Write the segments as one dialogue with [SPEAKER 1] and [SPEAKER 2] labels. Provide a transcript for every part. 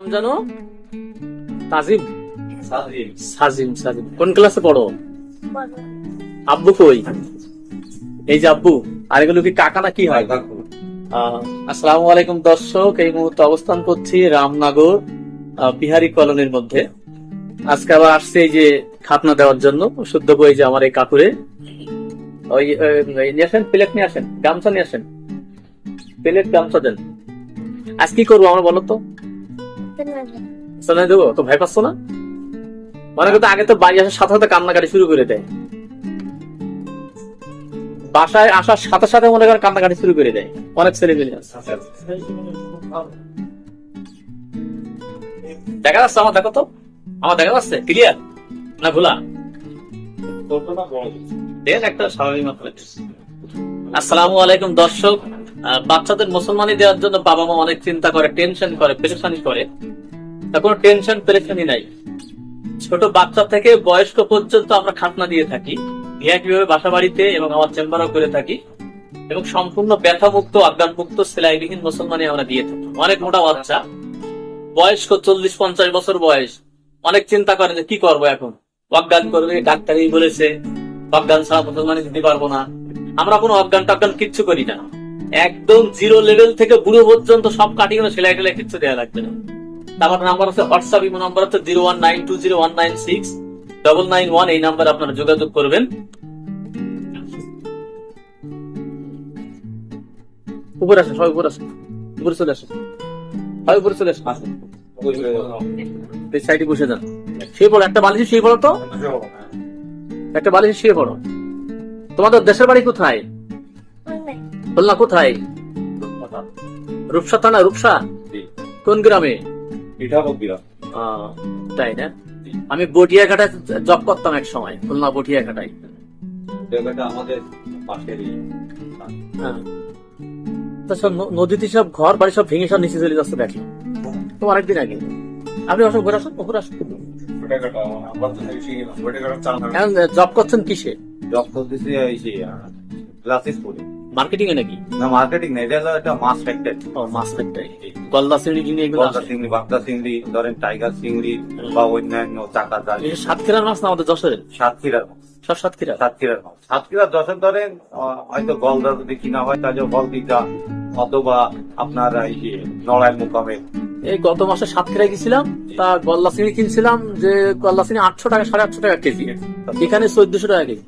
[SPEAKER 1] জানো? তাজিম। সাজিম। সাজিম কোন ক্লাসে পড়ো? আব্বু কই? এই যে আব্বু আর এগুলো কি কাকা না কি হয়? আসসালামু আলাইকুম দর্শক এই মুহূর্তে অবস্থান করছি রামনগর বিহারি কলোনির মধ্যে। আজকে আবার আসছে এই যে খাতনা দেওয়ার জন্য শুদ্ধ বই যে আমার এই কাকুরে। ওই নিয়ে আসেন প্লেট নিয়ে আসেন গামছা নিয়ে আসেন। প্লেট গামছা দেন। আজ কি করব আমরা বলো তো? শোনাই দেবো তো ভয় পাচ্ছ না? মনে করতো আগে তো বাড়ি আসার সাথে সাথে কান্নাকাটি শুরু করে দেয়। বাসায় আসার সাথে সাথে মনে করেন কান্নাকাটি শুরু করে দেয়। অনেক ছেলে দেখা যাচ্ছে আমার দেখো তো। আমার দেখা যাচ্ছে? ক্লিয়ার না ভুলা? দেন একটা স্বাভাবিক মাত্রায়। আসসালামু আলাইকুম দর্শক। বাচ্চাদের মুসলমানি দেওয়ার জন্য বাবা মা অনেক চিন্তা করে টেনশন করে, পেরেশানি করে। কোনো টেনশন পেরেশানি নাই। ছোট বাচ্চা থেকে বয়স্ক পর্যন্ত আমরা খাতনা দিয়ে থাকি। ভিআইপি বাসা বাড়িতে এবং আমার চেম্বারও করে থাকি। এবং সম্পূর্ণ ব্যথা মুক্ত অজ্ঞান মুক্ত সেলাইবিহীন মুসলমানি আমরা দিয়ে থাকি। অনেক মোটা বাচ্চা, বয়স্ক চল্লিশ, পঞ্চাশ বছর বয়স। অনেক চিন্তা করে যে কি করব এখন? অজ্ঞান করবে, ডাক্তারই বলেছে, অজ্ঞান ছাড়া মুসলমানি দিতে পারব না। আমরা কোনো অজ্ঞান টজ্ঞান কিচ্ছু করি না। একদম জিরো লেভেল থেকে বুড়ো পর্যন্ত সব কাটিং সেলাই টেলাই কিচ্ছু দেওয়া লাগবে না। আমার নাম্বার আছে হোয়াটসঅ্যাপ ইমো নাম্বার হচ্ছে zero one nine two zero one nine six double nine one এই নাম্বারে আপনারা যোগাযোগ করবেন। উপরে আসেন সবাই উপরে আসেন। উপরে চলে আসেন। সবাই উপরে চলে আসেন। এই সাইডে বসে যান। শুয়ে পড়ো একটা বালিশে শুয়ে পড়ো তো? একটা বালিশে শুয়ে পড়ো। তোমাদের দেশের বাড়ি কোথায়? খুলনা কোথায়? রূপসা। থানা রূপসা? কোন গ্রামে? তাই না? আমি বটিয়া ঘাটায় জব করতাম এক সময় খুলনা বটিয়া ঘাটায়
[SPEAKER 2] আমাদের পাশেরই।
[SPEAKER 1] হ্যাঁ। নদীতে সব ঘর বাড়ি সব ভেঙে সব নিচে চলে যাচ্ছে দেখলাম। তো অনেকদিন আগে। আপনি অসব ঘুরে আসুন ঘুরে আসুন। জব করছেন কিসে?
[SPEAKER 2] জব করতেছি গ্লাসেস পরে
[SPEAKER 1] মার্কেটিং এ নাকি?
[SPEAKER 2] না মার্কেটিং না এটা হলো একটা মাছ ফ্যাক্টরি
[SPEAKER 1] ও মাছ ফ্যাক্টরি গলদা চিংড়ি কিনে এগুলো
[SPEAKER 2] গলদা। চিংড়ি বাগদা চিংড়ি ধরেন টাইগার চিংড়ি বা অন্যান্য চাকা জাল।
[SPEAKER 1] সাতক্ষীরার মাছ না আমাদের যশোরের?
[SPEAKER 2] সাতক্ষীরার মাছ।
[SPEAKER 1] সব সাতক্ষীরা
[SPEAKER 2] সাতক্ষীরার মাছ। সাতক্ষীরার যশোর ধরেন হয়তো গলদা যদি কিনা হয় তাহলে গলদিটা অথবা আপনার এই যে নড়াইল মুকামে।
[SPEAKER 1] এই গত মাসে সাতক্ষীরায় গেছিলাম তা গলদা চিংড়ি কিনছিলাম যে গলদা চিংড়ি আটশো টাকা সাড়ে আটশো টাকা কেজি। এখানে চোদ্দশো টাকা কেজি।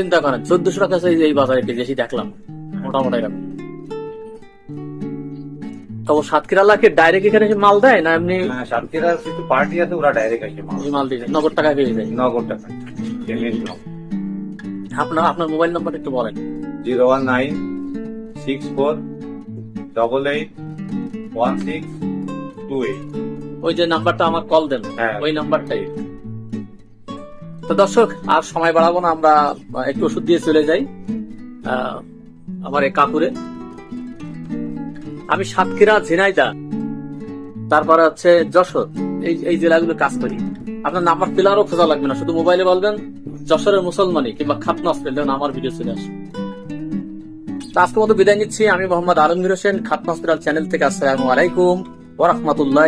[SPEAKER 1] চিন্তা করেন চোদ্দশো টাকা আছে এই বাজারে কেজি এসে দেখলাম মোটামুটি এরকম। তো সাতক্ষীরা লাখে ডাইরেক্ট এখানে এসে মাল দেয় না এমনি
[SPEAKER 2] সাতক্ষীরার কিছু পার্টি আছে ওরা ডাইরেক্ট মাছ
[SPEAKER 1] মাল দিয়ে? নগদ টাকা পেয়ে যায়
[SPEAKER 2] নগর টাকা।
[SPEAKER 1] আপনার আপনার মোবাইল নাম্বার একটু বলেন।
[SPEAKER 2] Zero one nine six four double eight one six two eight.
[SPEAKER 1] ওই যে নাম্বারটা আমার কল দেন।
[SPEAKER 2] হ্যাঁ।
[SPEAKER 1] ওই নাম্বারটাই তো দর্শক, আর সময় বাড়াবো না, আমরা একটু ওষুধ দিয়ে চলে যাই আমার এই কাকুরে। আমি সাতক্ষীরা ঝিনাইদা, তারপরে হচ্ছে যশোর, এই এই জেলাগুলো কাজ করি। আপনার নাম্বার পেলে আরও খোঁজা লাগবে না, শুধু মোবাইলে বলবেন, যশোরের মুসলমানি কিংবা খাতনা হসপিটাল আমার ভিডিও চলে আসবে আজকের মতো বিদায় নিচ্ছি, আমি মোহাম্মদ আলমগীর হোসেন, খাতনা হসপিটাল চ্যানেল থেকে আসসালামু আলাইকুম ওরহমতুল্লাহ